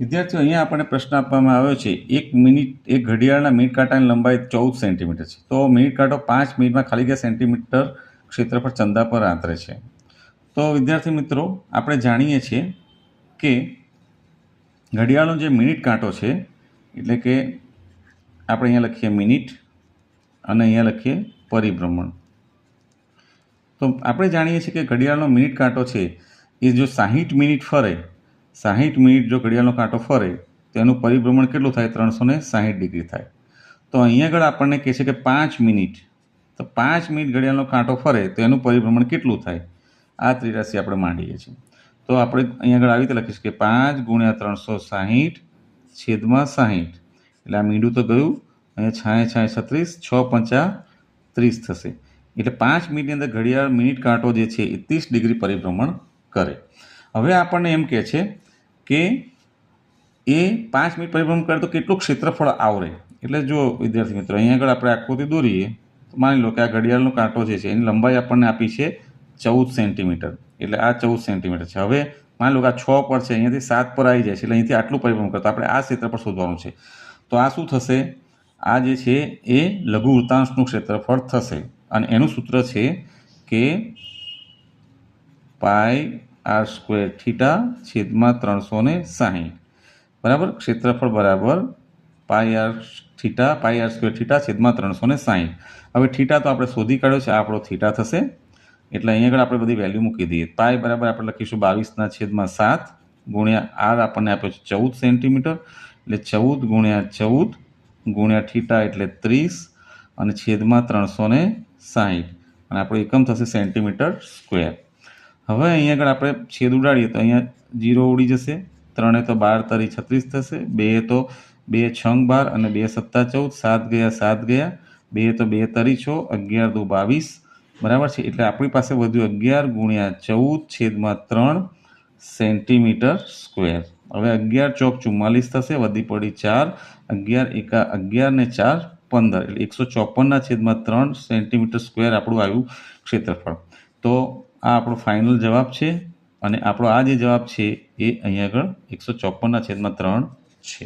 વિદ્યાર્થીઓ, અહીંયા આપણને પ્રશ્ન આપવામાં આવ્યો છે, એક મિનિટ, એક ઘડિયાળના મિનિટ કાંટાની લંબાઈ ચૌદ સેન્ટીમીટર છે. તો મિનિટ કાંટો પાંચ મિનિટમાં ખાલી ગયા સેન્ટીમીટર ક્ષેત્રફળ ચંદા પર આંતરે છે. તો વિદ્યાર્થી મિત્રો, આપણે જાણીએ છીએ કે ઘડિયાળનો જે મિનિટ કાંટો છે, એટલે કે આપણે અહીંયા લખીએ મિનિટ અને અહીંયા લખીએ પરિભ્રમણ. તો આપણે જાણીએ છીએ કે ઘડિયાળનો મિનિટ કાંટો છે, એ જો સાહીઠ મિનિટ ફરે સાહીઠ મિનિટ જો ઘડિયાળનો કાંટો ફરે, તો એનું પરિભ્રમણ કેટલું થાય? ત્રણસો ને સાહીઠ ડિગ્રી થાય. તો અહીંયા આગળ આપણને કહે છે કે પાંચ મિનિટ. તો પાંચ મિનિટ ઘડિયાળનો કાંટો ફરે, તો એનું પરિભ્રમણ કેટલું થાય? આ ત્રિરાશી આપણે માંડીએ છીએ. તો આપણે અહીંયા આગળ આવી રીતે લખીશું કે પાંચ ગુણ્યા ત્રણસો સાહીઠ છેદમાં સાહીઠ. એટલે આ મીંડું તો ગયું. અહીંયા છાંય છાંય છત્રીસ, છ પંચા ત્રીસ થશે. એટલે પાંચ મિનિટની અંદર ઘડિયાળ મિનિટ કાંટો જે છે એ ત્રીસ ડિગ્રી પરિભ્રમણ કરે. હવે આપણને એમ કહે છે કે એ પાંચ મિનિટ પરિભ્રમણ કરે તો કેટલું ક્ષેત્રફળ આવરે. એટલે જો, વિદ્યાર્થી મિત્રો અહીંયા આગળ આપણે આકૃતિ દોરીએ, તો માની લો કે આ ઘડિયાળનો કાંટો જે છે, એની લંબાઈ આપણને આપી છે ચૌદ સેન્ટીમીટર. એટલે આ ચૌદ સેન્ટીમીટર છે. હવે માની લો કે આ છ પર છે, અહીંયાથી સાત પર આવી જાય છે, એટલે અહીંથી આટલું પરિભ્રમણ કરતો આપણે આ ક્ષેત્રફળ શોધવાનું છે. તો આ શું થશે? આ જે છે, એ લઘુ વૃત્તાંશનું ક્ષેત્રફળ થશે. અને એનું સૂત્ર છે કે પાય આર સ્ક્વેર થીટા છેદમાં ત્રણસો ને સાહીઠ. બરાબર? ક્ષેત્રફળ બરાબર pi R theta pi R square theta છેદમાં ત્રણસો ને સાહીઠ. હવે થીટા તો આપણે શોધી કાઢ્યો છે, આ આપણો થીટા થશે. એટલે અહીંયા આગળ આપણે બધી વેલ્યુ મૂકી દઈએ. પાય બરાબર આપણે લખીશું બાવીસના છેદમાં સાત ગુણ્યા આર આપણને આપ્યો છે ચૌદ સેન્ટીમીટર. એટલે ચૌદ ગુણ્યા ચૌદ ગુણ્યા થીટા એટલે ત્રીસ અને છેદમાં ત્રણસો ને સાહીઠ. અને આપણો એકમ થશે સેન્ટીમીટર સ્ક્વેર. હવે અહીંયા આગળ આપણે છેદ ઉડાડીએ તો અહીંયા જીરો ઉડી જશે, ત્રણે તો બાર, તરી છત્રીસ થશે, બે તો બે છંગ બાર અને બે સત્તા ચૌદ, સાત ગયા સાત ગયા, બે તો બે તરી છો, અગિયાર દો બાવીસ. બરાબર છે? એટલે આપણી પાસે વધ્યું અગિયાર ગુણ્યા ચૌદ છેદમાં ત્રણ સેન્ટીમીટર સ્ક્વેર. હવે અગિયાર ચોક ચુમ્માલીસ થશે, વધી પડી ચાર, અગિયાર એકા અગિયાર ને ચાર, પંદર. એટલે એકસો ચોપનના છેદમાં ત્રણ સેન્ટીમીટર સ્ક્વેર આપણું આવ્યું ક્ષેત્રફળ. તો આ આપણો ફાઇનલ જવાબ છે અને આપણો આ જે જવાબ છે એ અહીંયા આગળ એકસો ચોપનના છેદમાં ત્રણ છે.